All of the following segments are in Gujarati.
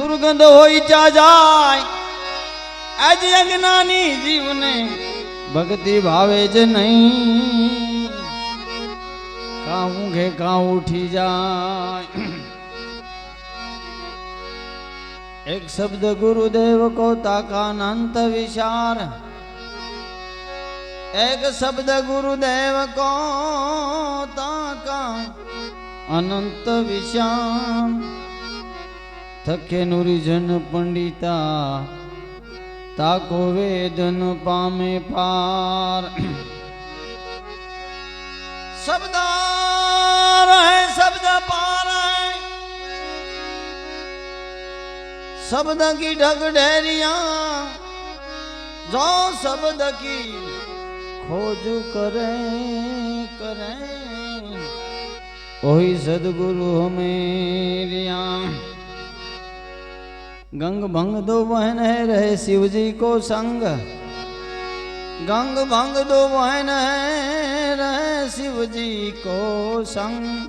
દુર્ગંધ હોય ચા જાય આજ અજ્ઞાની જીવને ભક્તિ ભાવે જ નહીં કા ઊંઘે કા ઉઠી જાય એક શબ્દ ગુરુદેવ કો તાકાનંત વિચાર એક શબ્દ ગુરુદેવ કો તાકા અનંત વિશાળ થકે નુરિજન પંડિતા તાકો વેદન પામે પાર શબ્દ રહે શબ્દ પાર शब्द की ढग ढेरिया जो शब्द की खोज करे करे वही सदगुरु मेरिया गंग भंग दो बहन है, रहे शिव जी को संग। गंग भंग दो बहन है, रहे शिव जी को संग।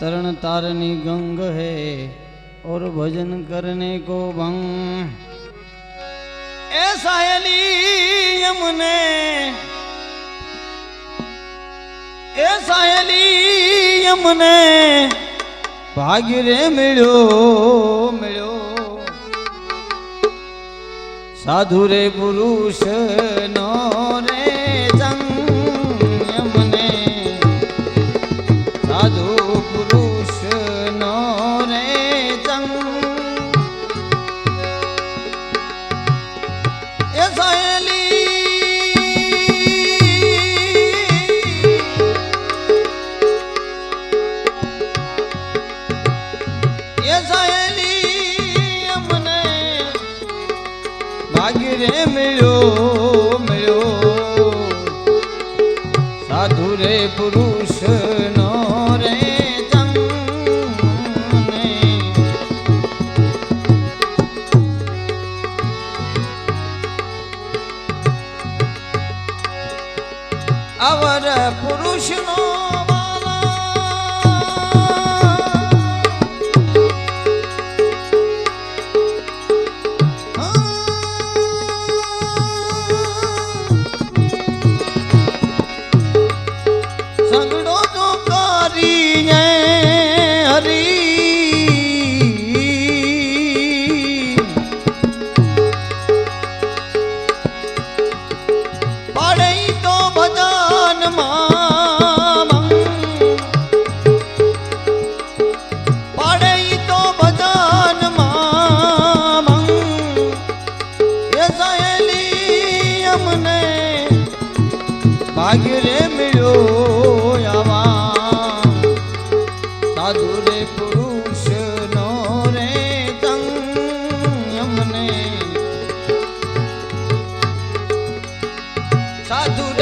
तरण तारणी गंग है, और भजन करने को भंग। ऐसा यमुने। ऐसा यमुने। भाग्य रे मिलो। સાધુ રે પુરુષ નો રે મળ્યો મળ્યો. સાધુ રે પુરુષ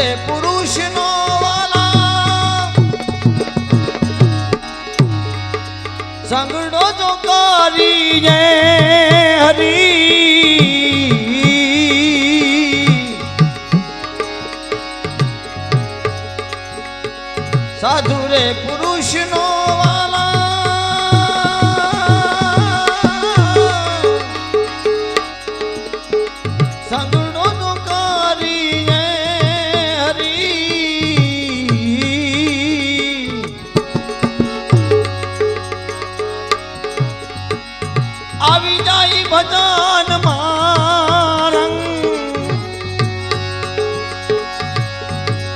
સાધુ રે પુરુષ નો વાલા. સંગડો જો કરી જય હરી. સાધુ રે પુરુષ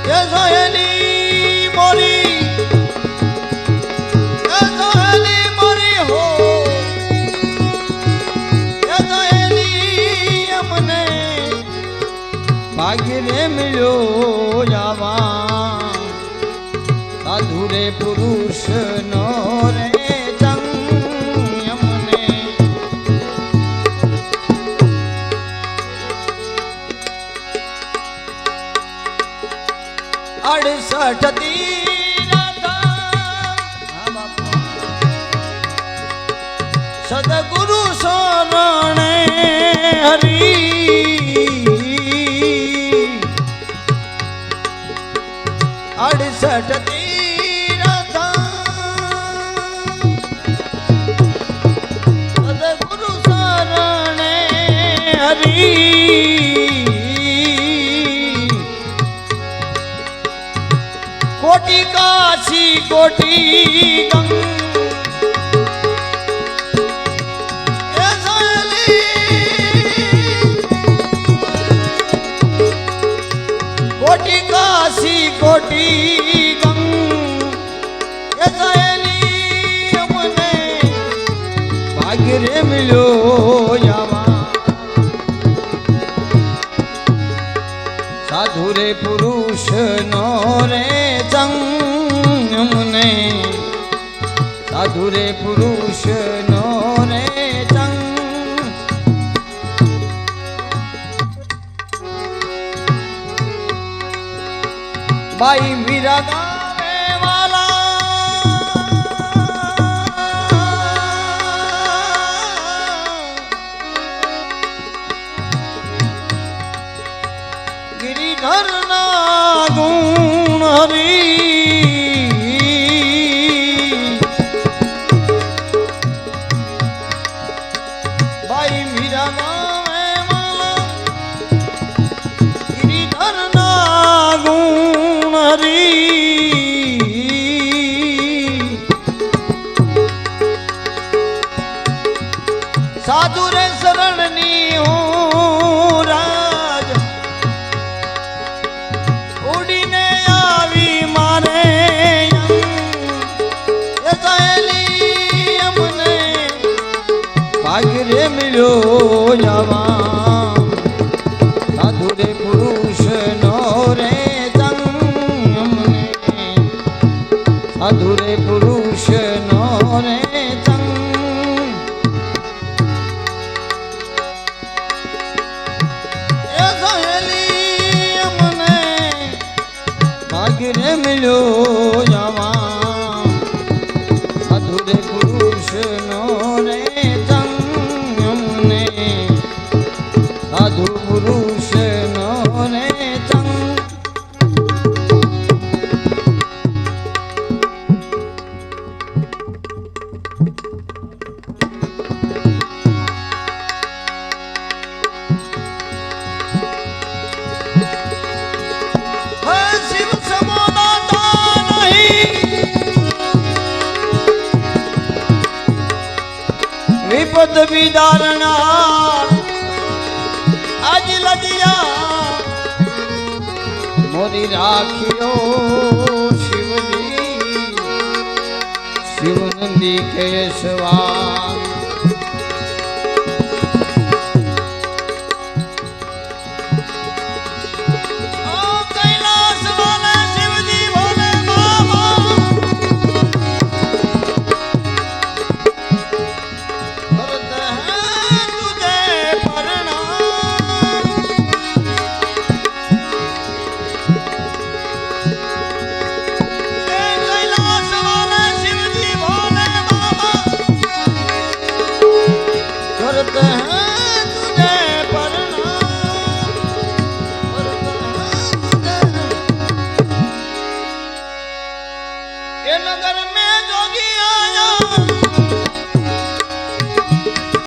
એ સહેલી મોરી, એ સહેલી મોરી હો. એ સહેલી અમને ભાગ્ય રે મળ્યો જાવા સાધુ રે પુરુષ અડસઠ સદગુરુ શરણે હરી અડસઠ સહેલી કોટી કાશી કોટી ભાગ્ય મિલ્યો યાવા સાધુ રે પુરુષ નો રે ચંગ સાધુ રે પુરુષ નો રે બાઈ મીરા ગાવે ગુણ હરી હરી સાધુ રે શરણની હું રાજ. ઉડીને આવી મારે સહેલી અમને ભાગ્ય રે મિલ્યો જવા. અધુરે રે વિપદ વિદારણા આજ લજિયા મોરી રાખ્યો શિવજી. શિવનંદી કેશવા कहते हैं